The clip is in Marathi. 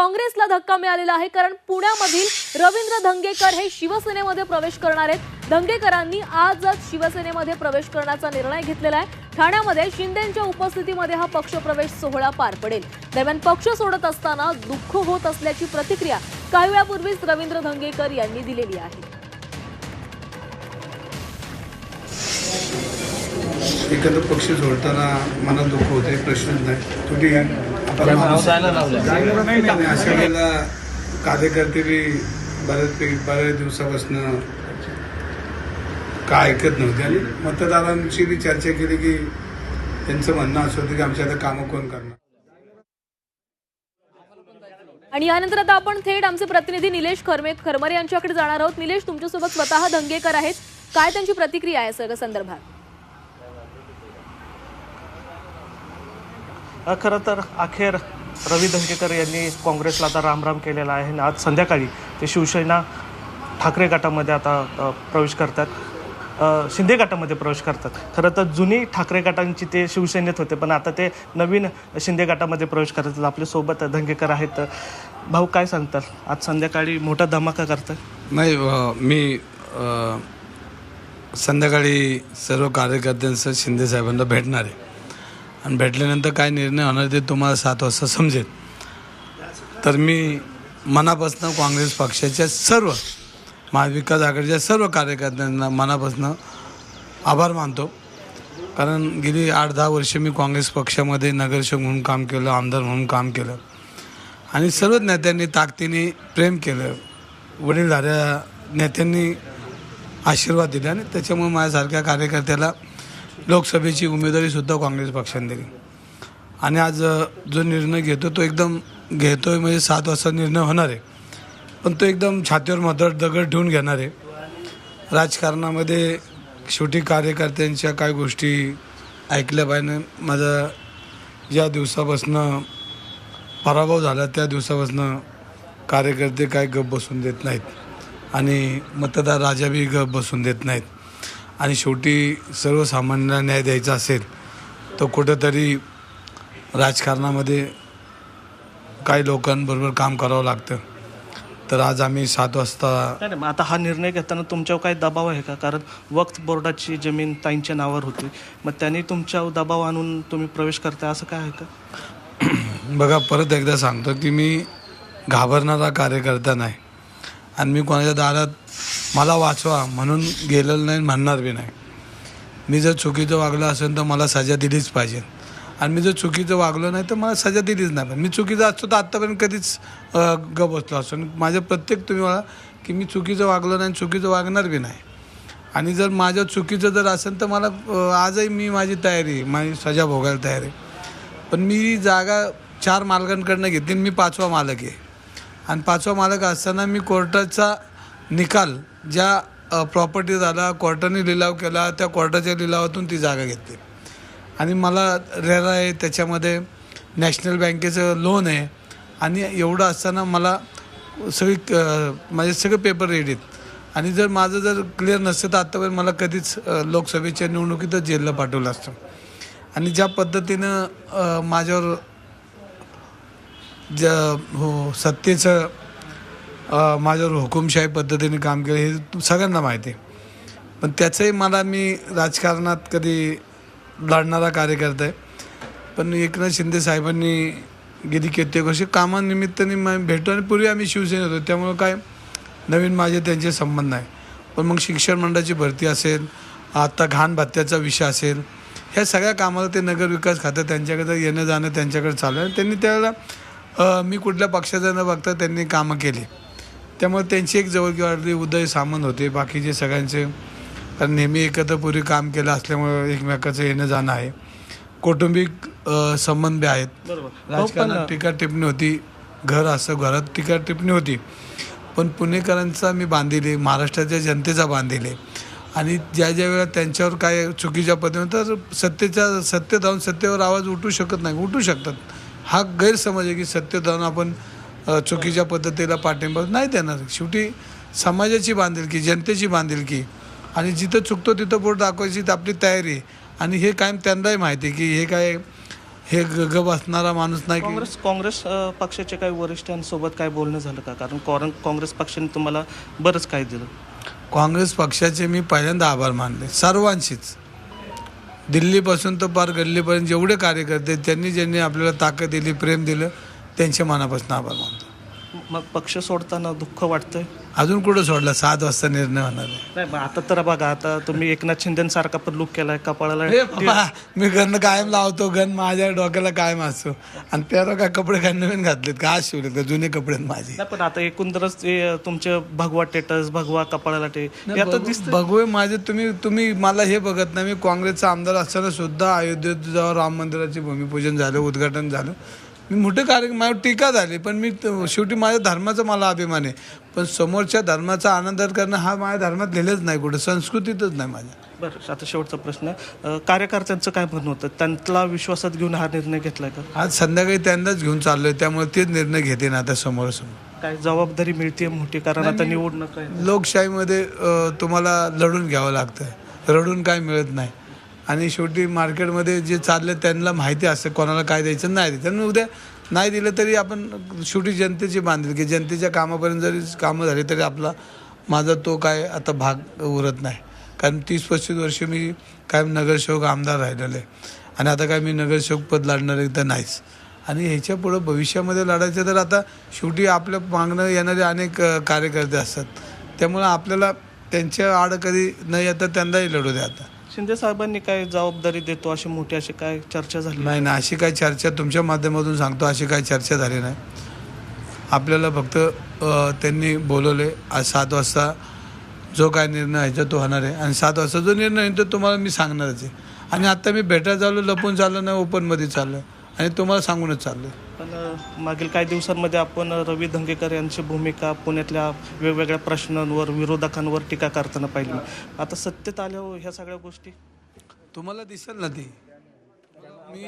काँग्रेसला धक्का मिळालेला आहे कारण पुण्यामधील रवींद्र धंगेकर हे शिवसेनेमध्ये प्रवेश करणार आहेत. धंगेकरांनी आजच शिवसेनेमध्ये प्रवेश करण्याचा निर्णय घेतलेला आहे. ठाण्यामध्ये शिंदेच्या उपस्थितीमध्ये हा पक्षप्रवेश सोहळा पार पडेल. दरम्यान पक्ष सोडत असताना दुःख होत असल्याची प्रतिक्रिया काही वेळापूर्वीच रवींद्र धंगेकर यांनी दिलेली आहे. एखादं पक्ष सोडताना मनात दुःख होते प्रश्नच नाही. नाही, नाही, अशा वेळेला कार्यकर्ते बी बऱ्याच बऱ्याच दिवसापासून काय ऐकत नव्हते. आणि मतदारांशी बी चर्चा केली की त्यांचं म्हणणं असं होतं की आमच्या आता कामं कोण करणार? आणि यानंतर आता आपण थेट आमचे प्रतिनिधी निलेश खरमे खरमरे यांच्याकडे जाणार आहोत. निलेश तुमच्यासोबत स्वतः धंगेकर आहेत. काय त्यांची प्रतिक्रिया आहे सगळ्या संदर्भात? खरं तर अखेर रवी धंगेकर यांनी काँग्रेसला आता रामराम केलेला आहे. आणि आज संध्याकाळी ते शिवसेना ठाकरे गटामध्ये आता प्रवेश करतात. शिंदे गटामध्ये प्रवेश करतात. खरं तर जुनी ठाकरे गटांची ते शिवसेनेत होते पण आता ते नवीन शिंदे गटामध्ये प्रवेश करतात. आपल्यासोबत धंगेकर आहेत. भाऊ काय सांगतात आज संध्याकाळी मोठा धमाका करतात नाही मी संध्याकाळी सर्व कार्यकर्त्यांसह शिंदे साहेबांना भेटणार आहे. आणि भेटल्यानंतर काय निर्णय होणार ते तुम्हाला सात वाजता समजेल. तर मी मनापासनं काँग्रेस पक्षाच्या सर्व महाविकास आघाडीच्या सर्व कार्यकर्त्यांना मनापासनं आभार मानतो. कारण गेली आठ दहा वर्ष मी काँग्रेस पक्षामध्ये नगरसेवक म्हणून काम केलं आमदार म्हणून काम केलं. आणि सर्वच नेत्यांनी ताकदीने प्रेम केलं. वडीलधाऱ्या नेत्यांनी आशीर्वाद दिले आणि त्याच्यामुळे माझ्यासारख्या कार्यकर्त्याला लोकसभेची उमेदवारीसुद्धा काँग्रेस पक्षाने दिली. आणि आज जो निर्णय घेतो तो एकदम घेतोय म्हणजे सात वाजता निर्णय होणार आहे. पण तो एकदम छातीवर मदर दगड ठेवून घेणार आहे. राजकारणामध्ये शेवटी कार्यकर्त्यांच्या काय गोष्टी ऐकल्या पाहिजे. माझा ज्या दिवसापासनं पराभव झाला त्या दिवसापासून कार्यकर्ते काय गप बसून देत नाहीत. आणि मतदार राजा बी गप बसून देत नाहीत. आणि शेवटी सर्वसामान्यांना न्याय द्यायचा असेल तर कुठंतरी राजकारणामध्ये काही लोकांबरोबर काम करावं लागतं. तर आज आम्ही सात वाजता नाही मग आता हा निर्णय घेताना तुमच्यावर काही दबाव आहे का? कारण वक्फ बोर्डाची जमीन ताईंच्या नावावर होती. मग त्यांनी तुमच्यावर दबाव आणून तुम्ही प्रवेश करताय असं काय आहे का? बघा परत एकदा सांगतो की मी घाबरणारा कार्यकर्ता नाही. आणि मी कोणाच्या दारात मला वाचवा म्हणून गेलेलं नाही म्हणणार बी नाही. मी जर चुकीचं वागलं असेल तर मला सजा दिलीच पाहिजे. आणि मी जर चुकीचं वागलो नाही तर मला सजा दिलीच नाही मी चुकीचं असतो तर आत्तापर्यंत कधीच ग बसलो असतो. आणि माझ्या प्रत्येक तुम्ही मला की मी चुकीचं वागलो नाही आणि चुकीचं वागणार बी नाही. आणि जर माझ्या चुकीचं जर असेल तर मला आजही मी माझी तयारी माझी सजा भोगायला तयार. आहे पण मी जागा चार मालकांकडनं घेतली मी पाचवा मालक आहे. आणि पाचवा मालक असताना मी कोर्टाचा निकाल ज्या प्रॉपर्टी झाला कोर्टाने लिलाव केला त्या कोर्टाच्या लिलावातून ती जागा घेतली. आणि मला रेरा आहे त्याच्यामध्ये नॅशनल बँकेचं लोन आहे. आणि एवढं असताना मला सगळी माझे सगळे पेपर रेडी आहेत. आणि जर माझं जर क्लिअर नसतं तर आत्तापर्यंत मला कधीच लोकसभेच्या निवडणुकीतच जेलला पाठवलं असतं. आणि ज्या पद्धतीनं माझ्यावर ज हो सत्तेचं माझ्यावर हुकुमशाही पद्धतीने काम केलं हे सगळ्यांना माहिती. आहे पण त्याचंही मला मी राजकारणात कधी लढणारा कार्यकर्ता आहे. पण एकनाथ शिंदे साहेबांनी गेली कित्येक वर्षे कामानिमित्ताने मग भेटतो आणि पूर्वी आम्ही शिवसेनेत होतो त्यामुळं काय नवीन माझे त्यांचे संबंध नाही. पण मग शिक्षण मंडळाची भरती असेल आत्ता घाण भत्त्याचा विषय असेल ह्या सगळ्या कामाला ते नगर विकास खातं त्यांच्याकडे येणं जाणं त्यांच्याकडे चालू आहे. त्यांनी त्यावेळेला मी कुठल्या पक्षाचं न बघता त्यांनी कामं केली. त्यामुळे त्यांची एक जवळकी वाढली उदय सामंत होते. बाकीचे सगळ्यांचे कारण नेहमी एकत्र पूर्वी काम केलं असल्यामुळे एकमेकाचं येणं जाणं आहे. कौटुंबिक संबंध आहेत. बरोबर. राजकारणात टीका टिप्पणी होती. घर असं घरात टीका टिप्पणी होती. पण पुणेकरांचा मी बांधिले महाराष्ट्राच्या जनतेचा बांधिले. आणि ज्या ज्या वेळेला त्यांच्यावर काय चुकीच्या पद्धतीने तर सत्तेच्या सत्य जाऊन सत्तेवर आवाज उठू शकत नाही. उठू शकतात. हा गैरसमज आहे की सत्य जाऊन आपण चुकीच्या पद्धतीला पाठिंबा नाही देणार. शेवटी समाजाची बांधिलकी जनतेची बांधिलकी. आणि जिथं चुकतो तिथं बोट दाखवायची तर आपली तयारी. आणि हे कायम त्यांनाही माहिती आहे की हे काय हे ग बसणारा माणूस नाही की काँग्रेस काँग्रेस पक्षाच्या काही वरिष्ठांसोबत काय बोलणं झालं का? कारण कॉरन काँग्रेस पक्षाने तुम्हाला बरंच काय दिलं. काँग्रेस पक्षाचे मी पहिल्यांदा आभार मानले. सर्वांशीच. दिल्लीपासून तर पार गल्लीपर्यंत जेवढे कार्यकर्ते त्यांनी ज्यांनी आपल्याला ताकद दिली प्रेम दिलं त्यांच्या मनापासून आभार मानतो. मग पक्ष सोडताना दुःख वाटतंय? अजून कुठं सोडला? सात वाजता निर्णय होणार आहे. नाही मग आता तर बघा आता तुम्ही एकनाथ शिंदेसारखा पण लुक केलाय कपाळाला हे बाबा मी गन कायम लावतो गन माझ्या डोक्याला कायम असतो. आणि त्याला काय कपडे काय नवीन घातलेत का आज शिवलेत का जुने कपडे आहेत माझे. नाही पण आता एकंदरच ते तुमचे भगवा टेटस भगवा कपाळाला हे आता दिसत भगवे माझे तुम्ही तुम्ही मला हे बघत नाही. मी काँग्रेसचा आमदार असताना सुद्धा अयोध्येत जेव्हा राम मंदिराचे भूमिपूजन झालं उद्घाटन झालं. मी मोठे कार्य माझ्यावर टीका झाली पण मी शेवटी माझ्या धर्माचा मला अभिमान आहे. पण समोरच्या धर्माचा आनंद करणं हा माझ्या धर्मात लिहिलंच नाही कुठं संस्कृतीतच नाही माझ्या. बरं आता शेवटचा प्रश्न कार्यकर्त्यांचं काय म्हणणं होतं? त्यांना विश्वासात घेऊन हा निर्णय घेतलाय का? आज संध्याकाळी त्यांनाच घेऊन चाललोय त्यामुळे तेच निर्णय घेते ना आता समोरासमोर. काय जबाबदारी मिळते मोठी? कारण आता निवडणूक लोकशाहीमध्ये तुम्हाला लढून घ्यावं लागतं रडून काय मिळत नाही. आणि शेवटी मार्केटमध्ये जे चाललं त्यांना माहिती असतं कोणाला काय द्यायचं नाही द्यायचं. आणि उद्या नाही दिलं तरी आपण शेवटी जनतेची बांधील की जनतेच्या कामापर्यंत जरी कामं झाली तरी आपला माझा तो काय आता भाग उरत नाही. कारण तीस पस्तीस वर्ष मी कायम नगरसेवक आमदार राहिलेलो आहे. आणि आता काय मी नगरसेवक पद लढणार आहे तर नाहीच. आणि ह्याच्या पुढं भविष्यामध्ये लढायचं तर आता शेवटी आपल्या मागणं येणारे अनेक कार्यकर्ते असतात. त्यामुळं आपल्याला त्यांच्या आड कधी न येता त्यांनाही लढू द्या आता. शिंदे साहेबांनी काय जबाबदारी देतो? अशी मोठी अशी काय चर्चा झाली? नाही ना अशी काय चर्चा तुमच्या माध्यमातून सांगतो अशी काय चर्चा झाली नाही. आपल्याला फक्त त्यांनी बोलवले आज सात वाजता जो काय निर्णय व्हायचा तो होणार आहे. आणि सात वाजता जो निर्णय आहे तो तुम्हाला मी सांगणारच आहे. आणि आत्ता मी भेटायला चाललो लपून चाललो नाही ओपनमध्ये चाललो. आणि तुम्हाला सांगूनच चाललो पण अ, मागील काही दिवसांमध्ये आपण अ, रवी धंगेकर यांची भूमिका पुण्यातल्या वेगवेगळ्या प्रश्नांवर विरोधकांवर टीका करताना पाहिली. आता सत्तेत आल्यावर ह्या सगळ्या गोष्टी? तुम्हाला दिसेल ना ती. मी